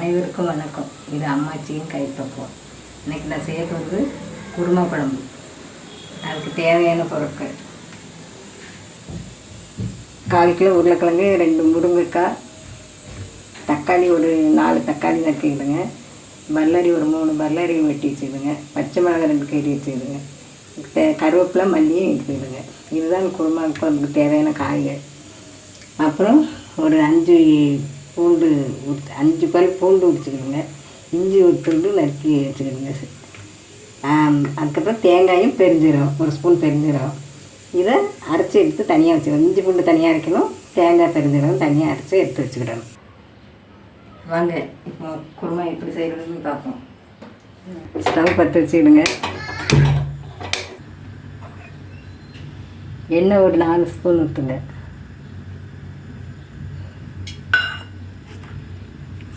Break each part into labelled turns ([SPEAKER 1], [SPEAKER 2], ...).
[SPEAKER 1] அனைவருக்கும் வணக்கம். இது அம்மாச்சியும் கைப்பக்குவம். இன்னைக்கு நான் செய்ய போகிறது குருமா குழம்பு. அதுக்கு தேவையான பொருட்கள். கால் கிலோ உருளைக்கிழங்கு ரெண்டு முருங்கைக்காய் தக்காளி ஒரு நாலு தக்காளி நட்டிக்கிடுங்க பல்லரி ஒரு மூணு பல்லரி வெட்டி வச்சுடுங்க. பச்சை மிளகாய் ரெண்டு கறி வச்சுடுங்க. தே- கருவேப்பிலை மல்லியும் எடுத்துக்கிடுங்க இதுதான் குருமா குழம்புக்கு தேவையான காய்கள். அப்புறம் ஒரு அஞ்சு பூண்டு உரிச்சு- அஞ்சு பல் பூண்டு உரிச்சுக்கிடுங்க இஞ்சி ஒரு துண்டு நறுக்கி வச்சுக்கிடுங்க ஆம், அதுக்கப்புறம் தேங்காயும் பெருஞ்சீரகம் ஒரு ஸ்பூன் பெருஞ்சீரகம். இதை அரைச்சி எடுத்து தனியாக வச்சுக்கணும். இஞ்சி பூண்டு தனியாக அரைக்கணும் தேங்காய் பெருஞ்சீரகம் தனியாக அரைச்சி எடுத்து வச்சுக்கிடணும். வாங்க இப்போ குருமா எப்படி செய்கிறதுன்னு பார்ப்போம். ஸ்டவ் பற்ற வச்சுக்கிடுங்க. எண்ணெய் ஒரு நாலு ஸ்பூன் ஊற்றுங்க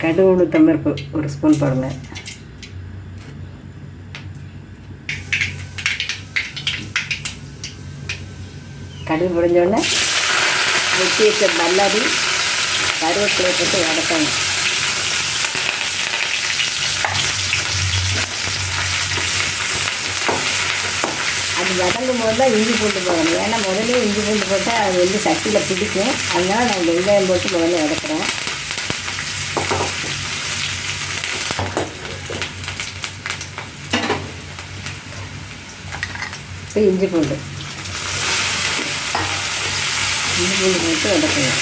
[SPEAKER 1] கடுகு உளுத்தம்பருப்பு ஒரு ஸ்பூன் போடுங்க. கடுகு முடிஞ்சோடனே வெட்டி வச்ச பல்லாடி கருவேப்பிலை போட்டு வதக்கணும். அது வதங்கும் போது தான் இஞ்சி பூண்டு போடணும். ஏன்னா முதல்ல இஞ்சி பூண்டு போட்டால் அது வந்து சட்டியில் பிடிக்கும். அதனால் நான் வெங்காயம் போட்டு முதல்ல வதக்குறோம் இப்போ இஞ்சி பூண்டு இஞ்சி பூண்டு போட்டு வதக்கலாம்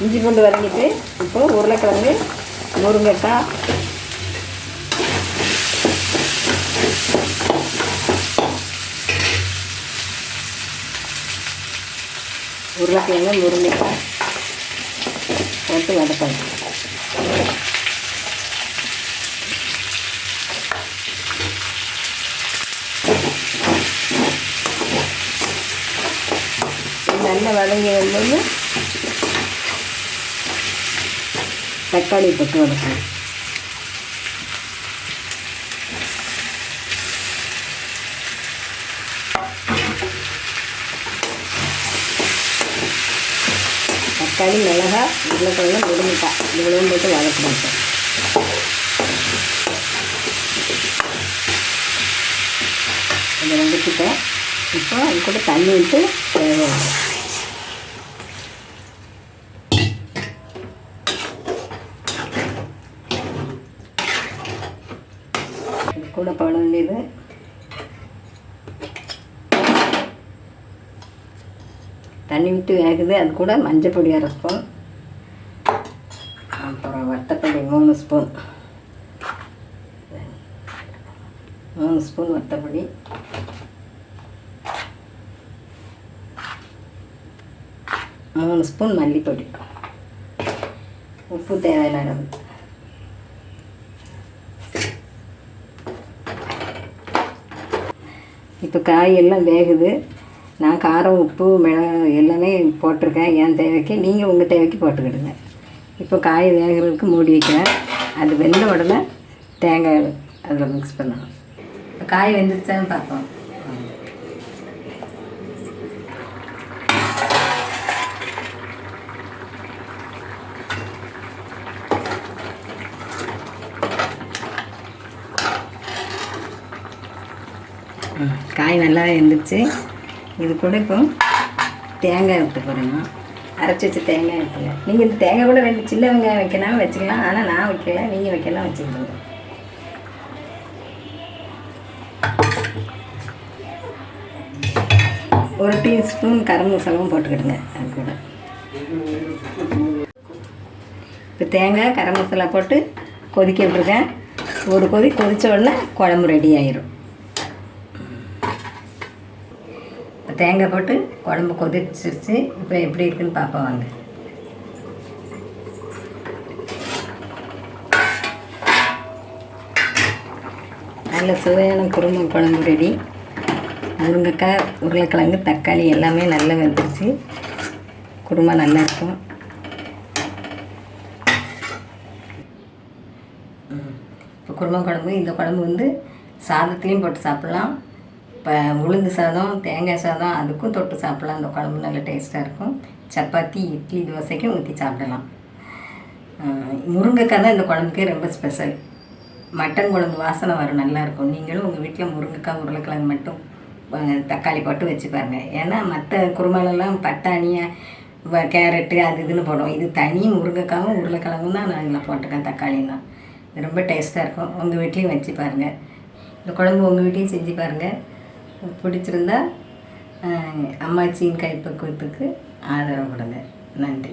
[SPEAKER 1] இஞ்சி பூண்டு வதங்கிட்டு இப்போ உருளைக்கிழங்கு முருங்கைக்காய் உருளைக்கிழங்கு முருங்கைக்காய் போட்டு வதக்கலாம் இது நல்லா வதங்கி வரும்போது தக்காளி போட்டு வதக்கணும் தக்காளி மிளகா உருளைக்கிழங்கு முருங்கைக்காய் இவ்வளவும் போட்டு வதக்கணும் இப்போ. இதை வந்துக்கிட்டேன் இப்போ அது கூட தண்ணி விட்டு தேவை கூட போட வேண்டியது தண்ணி விட்டு வேகுது அது கூட மஞ்சள் பொடி அரை ஸ்பூன். அப்புறம் வத்தப்பொடி மூணு ஸ்பூன். மூணு ஸ்பூன் வத்தப்பொடி. மூணு ஸ்பூன் மல்லிப்பொடி. உப்பு தேவையான அளவு. இப்போ காயெல்லாம் வேகுது. நான் காரம் உப்பு மிளகு எல்லாமே போட்டிருக்கேன். என் தேவைக்கு நீங்கள் உங்கள் தேவைக்கு போட்டுக்கிடுங்க. இப்போ காய் வேகிறதுக்கு மூடி வைக்கிறேன். அது வெந்த உடனே தேங்காய் அதில் மிக்ஸ் பண்ணணும். இப்போ காய் வெந்துருச்சான்னு பார்ப்போம். காய் நல்லா இருந்துச்சு இது கூட இப்போ தேங்காய் விட்டு போடணும். அரைச்சி வச்ச தேங்காய் வைக்கல நீங்கள் இந்த தேங்காய் கூட ரெண்டு சின்ன வெங்காயம் வைக்கலாம் வச்சுக்கலாம். ஆனால் நான் வைக்கல நீங்கள் வைக்கலாம் வச்சுக்கோங்க. ஒரு டீஸ்பூன் கரம் மசாலாவும் போட்டுக்கிடுங்க அது கூட. இப்போ தேங்காய் கரம் மசாலா போட்டு கொதிக்க விட்டுருக்கேன் ஒரு கொதி கொதித்த உடனே குழம்பு ரெடி ஆயிரும் இப்போ தேங்காய் போட்டு குழம்பு கொதிச்சிருச்சு இப்போ எப்படி இருக்குன்னு பார்ப்போம் வாங்க. நல்ல சுவையான குருமை குழம்பு ரெடி. முருங்கைக்காய் உருளைக்கிழங்கு தக்காளி எல்லாமே நல்லா வெந்துருச்சு. குருமா நல்லா இருக்கும். இப்போ குருமா குழம்பு இந்த குழம்பு வந்து சாதத்துலேயும் போட்டு சாப்பிட்லாம். இப்போ உளுந்து சாதம் தேங்காய் சாதம் அதுக்கும் தொட்டு சாப்பிட்லாம். அந்த குழம்பு நல்ல டேஸ்ட்டாக இருக்கும். சப்பாத்தி இட்லி தோசைக்கும் ஊற்றி சாப்பிடலாம். முருங்கைக்காய் தான் இந்த குழம்புக்கே ரொம்ப ஸ்பெஷல் மட்டன் குழம்பு வாசனை வரும் நல்லாயிருக்கும். நீங்களும் உங்கள் வீட்டில் முருங்கைக்காய் உருளைக்கிழங்கு மட்டும் தக்காளி போட்டு வச்சு பாருங்கள் ஏன்னா மற்ற குருமாலெல்லாம் பட்டாணியை கேரட்டு அது இதுன்னு போடுவோம். இது தனி முருங்கைக்காவும் உருளைக்கிழங்கும் தான் நான் இதில் போட்டிருக்கேன். தக்காளியும் தான். ரொம்ப டேஸ்ட்டாக இருக்கும். உங்கள் வீட்லேயும் வச்சு பாருங்கள் இந்த குழம்பு உங்கள் வீட்லேயும் செஞ்சு பாருங்கள் பிடிச்சிருந்தா அம்மாச்சியின் கைப்பக்குவத்துக்கு ஆதரவு கொடுங்க. நன்றி.